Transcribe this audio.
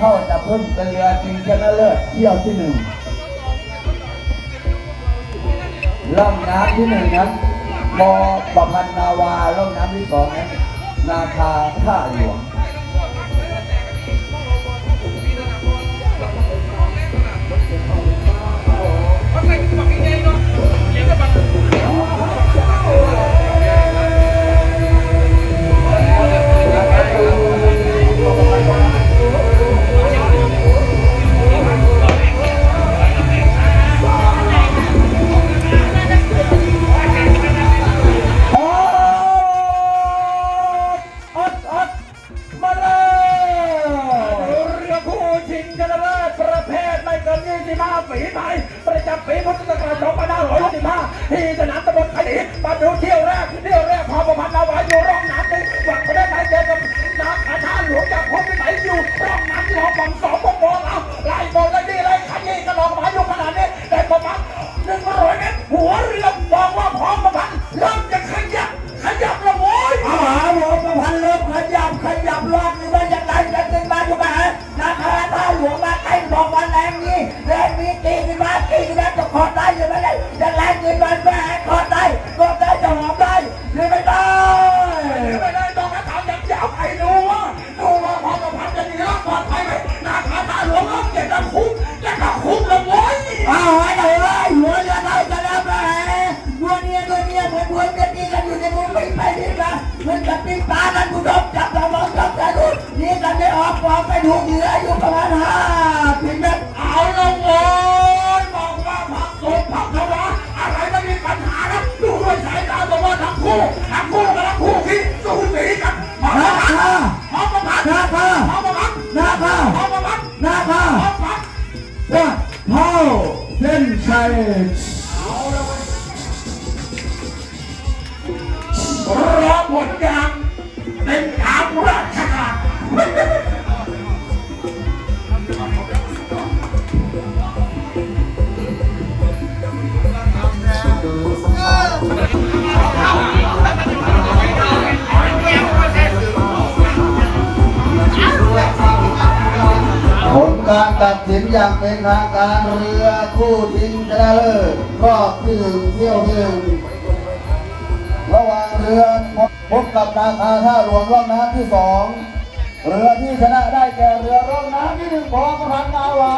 ขึ้นเป็นเรือจริงชนะเลิศเที่ยวที่หนึ่งล่องน้ำที่หนึ่งนั้นมอประพันนาวาล่องน้ำที่สองนั้นนาคาท่าหลวง 25ฝีไทยประจำปีพุทธศักราช2565ที่สนามตะบนขดีมาดูเที่ยวแรกเที่ยวแรกพอประพันธ์เอาไว้อยู่ร่องน้ำในฝั่งประเทศไทยเจอกับน้ำขาชาหลวงจากพบที่ไหนอยู่ร่องน้ำที่เราฝั่ง ตีขึ้นมาตีขึ้นมาจะขอดได้หรือไม่ได้จะแรงขึ้นมาแม่ขอดได้ขอดได้จะหอมได้หรือไม่ได้ไม่ได้ต้องมาถามอย่างยาวใครดูว่าดูว่าพอประพันจะดีรอดปลอดภัยไหมนาคาตาหลวงรอบเจ็ดละคุ้มจะกลับคุ้มละโว้ยเอาไว้เลยหัวเรือได้จะแล้วแม่หัวเนียตัวเนียเหมือนหัวเมียตีกันอยู่ในมุมไปไปนี่นะเหมือนกับปีปลานั้นผู้ชมจับเรามองจับกันดูนี่กันไม่ออกฟองไปถูกเหยื่ออยู่ประมาณห้าถึงเมตรเอาละ ทั้งคู่กับทั้งคู่ที่สูสีกันพอประพันธ์พอประพันธ์นาคาพอประพันธ์นาคาพอประพันธ์นาคาพอประพันธ์ว่าเท่าเส้นชัยรอผลยางเป็นถามราช ตัดสินอย่างเป็นทางการเรือคู่ทิ้งชนะเลิศรอบที่หนึ่งเที่ยวที่หนึ่งระหว่างเรือพบกับนาคาท่าหลวงร่องน้ำที่สองเรือที่ชนะได้แก่เรือร่องน้ำที่หนึ่งขอประพันนาวา